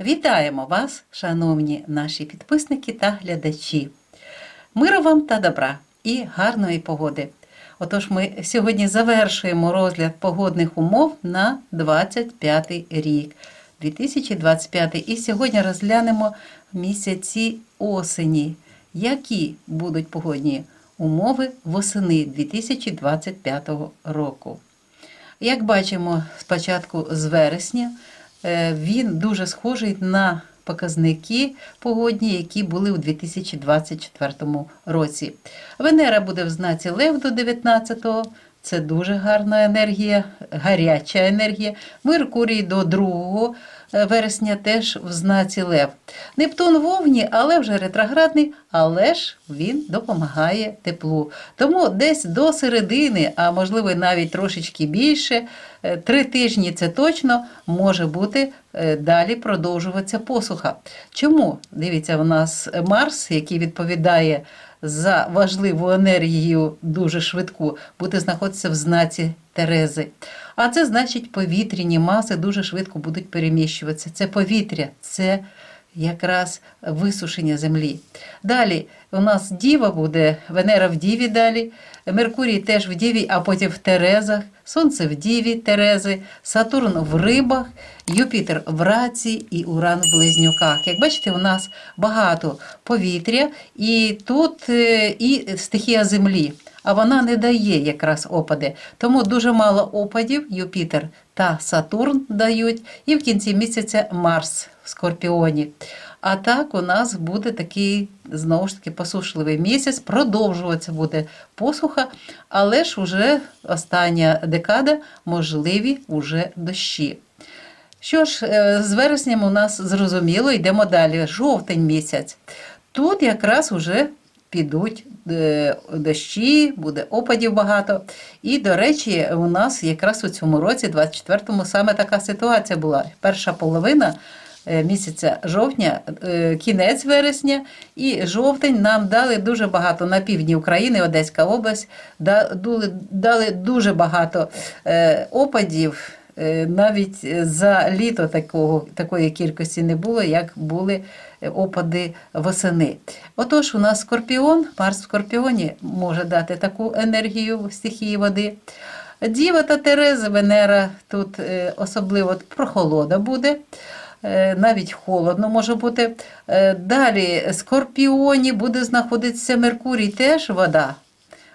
Вітаємо вас, шановні наші підписники та глядачі. Миру вам та добра і гарної погоди. Отож, ми сьогодні завершуємо розгляд погодних умов на 25 рік, 2025. І сьогодні розглянемо місяці осені, які будуть погодні умови восени 2025 року. Як бачимо, спочатку з вересня він дуже схожий на показники погодні, які були у 2024 році. Венера буде в знаці Лев до 19-го. Це дуже гарна енергія, гаряча енергія. Меркурій до 2 вересня теж в знаці Лев. Нептун в Овні, але вже ретроградний, але ж він допомагає теплу. Тому десь до середини, а можливо навіть трошечки більше, е, три тижні це точно може бути е, далі продовжуватися посуха. Чому? Дивіться, у нас Марс, який відповідає за важливу енергію дуже швидку, буде знаходитися в знаці Терези. А це значить, повітряні маси дуже швидко будуть переміщуватися. Це повітря, це якраз висушення землі. Далі у нас Діва буде, Венера в Діві далі, Меркурій теж в Діві, а потім в Терезах, Сонце в Діві, Терези, Сатурн в рибах, Юпітер в раці і Уран в близнюках. Як бачите, у нас багато повітря, і тут е, і стихія землі. А вона не дає якраз опади. Тому дуже мало опадів Юпітер та Сатурн дають, і в кінці місяця Марс в Скорпіоні. А так у нас буде такий знову ж таки посушливий місяць, продовжуватися буде посуха, але ж уже остання декада можливі уже дощі. Що ж, е, з вересням у нас зрозуміло, йдемо далі. Жовтень місяць. Тут якраз уже підуть е, дощі, буде опадів багато. І, до речі, у нас якраз у цьому році, 24-му, саме така ситуація була. Перша половина місяця жовтня, е, кінець вересня і жовтень нам дали дуже багато на півдні України, Одеська область, дали дуже багато е, опадів. Е, Навіть за літо такого, такої кількості не було, як були е, опади восени. Отож, у нас скорпіон, Марс в скорпіоні може дати таку енергію стихії води. Діва та Тереза, Венера тут е, особливо прохолода буде. Е, Навіть холодно може бути. Е, Далі скорпіоні буде знаходитися Меркурій, теж вода.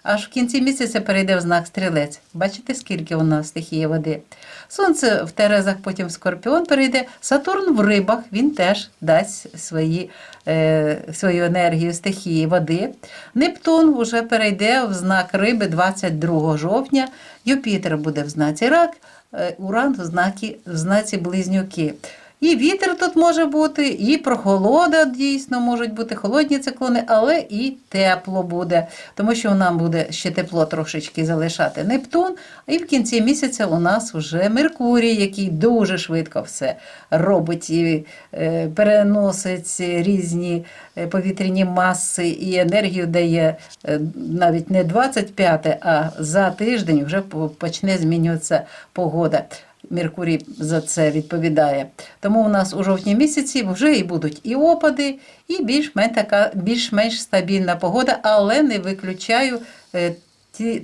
Аж в кінці місяця перейде в знак стрілець. Бачите, скільки у нас стихії води. Сонце в Терезах, потім в Скорпіон перейде. Сатурн в рибах, він теж дасть свої, е, свою енергію стихії води. Нептун вже перейде в знак риби 22 жовтня. Юпітер буде в знаці рак, е, Уран в, знакі, в знаці близнюки. І вітер тут може бути, і прохолода дійсно можуть бути холодні циклони, але і тепло буде, тому що нам буде ще тепло трошечки залишати Нептун. І в кінці місяця у нас вже Меркурій, який дуже швидко все робить і е, переносить різні е, повітряні маси і енергію дає е, навіть не 25, а за тиждень вже почне змінюватися погода. Меркурій за це відповідає. Тому у нас у жовтні місяці вже і будуть і опади, і більш-менш така більш-менш стабільна погода, але не виключаю е,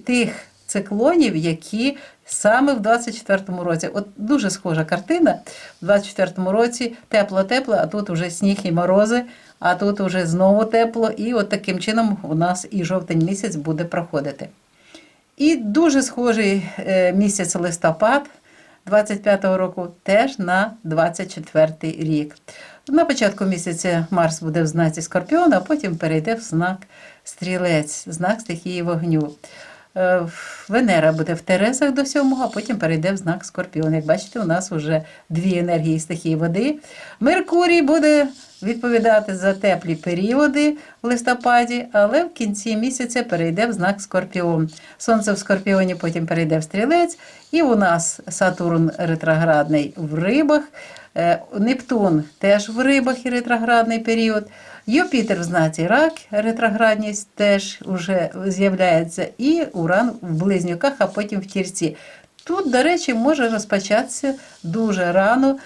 тих циклонів, які саме в 24-му році. От дуже схожа картина. В 24-му році тепло-тепло, а тут вже сніг і морози, а тут вже знову тепло. І от таким чином у нас і жовтень місяць буде проходити. І дуже схожий е, місяць листопад 25-го року теж на 24-й рік. На початку місяця Марс буде в знаці Скорпіона, а потім перейде в знак Стрілець, знак стихії вогню. Е, Венера буде в Терезах до 7, а потім перейде в знак Скорпіон. Як бачите, у нас вже дві енергії стихії води. Меркурій буде відповідати за теплі періоди в листопаді, але в кінці місяця перейде в знак Скорпіон. Сонце в Скорпіоні потім перейде в стрілець, і у нас Сатурн ретроградний в рибах. Е, Нептун теж в рибах і ретроградний період. Юпітер в знаці рак, ретроградність теж вже з'являється, і Уран в близнюках, а потім в тірці. Тут, до речі, може розпочатися дуже рано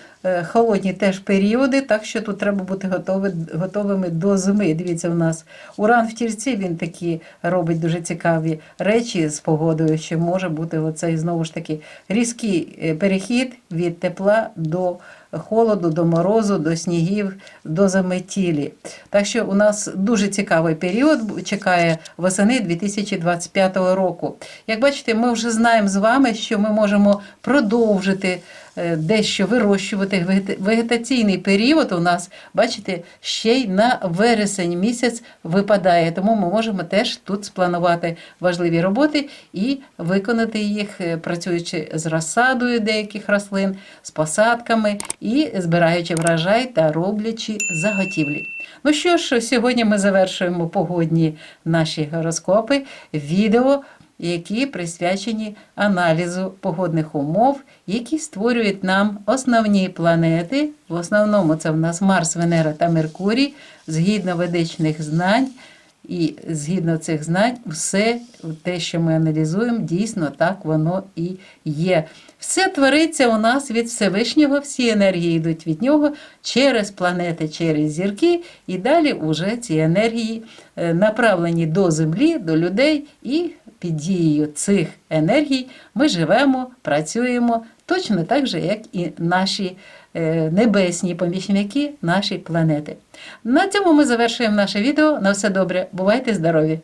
холодні теж періоди, так що тут треба бути готові, готовими до зими. Дивіться, у нас уран в тільці він такі робить дуже цікаві речі з погодою, що може бути оцей знову ж таки різкий е, перехід від тепла до холоду, до морозу, до снігів, до заметілі. Так що у нас дуже цікавий період чекає восени 2025 року. Як бачите, ми вже знаємо з вами, що ми можемо продовжити е, дещо вирощувати. Вегетаційний період у нас, бачите, ще й на вересень місяць випадає. Тому ми можемо теж тут спланувати важливі роботи і виконати їх, е, працюючи з розсадою деяких рослин, з посадками і збираючи врожай та роблячи заготівлі. Ну що ж, сьогодні ми завершуємо погодні наші гороскопи, відео, які присвячені аналізу погодних умов, які створюють нам основні планети. В основному це в нас Марс, Венера та Меркурій, згідно ведичних знань. І згідно цих знань, все те, що ми аналізуємо, дійсно так воно і є. Все твориться у нас від Всевишнього, всі енергії йдуть від нього через планети, через зірки, і далі уже ці енергії е, направлені до землі, до людей, і під дією цих енергій ми живемо, працюємо точно так же, як і наші е, небесні помічники, нашої планети. На цьому ми завершуємо наше відео. На все добре. Бувайте здорові!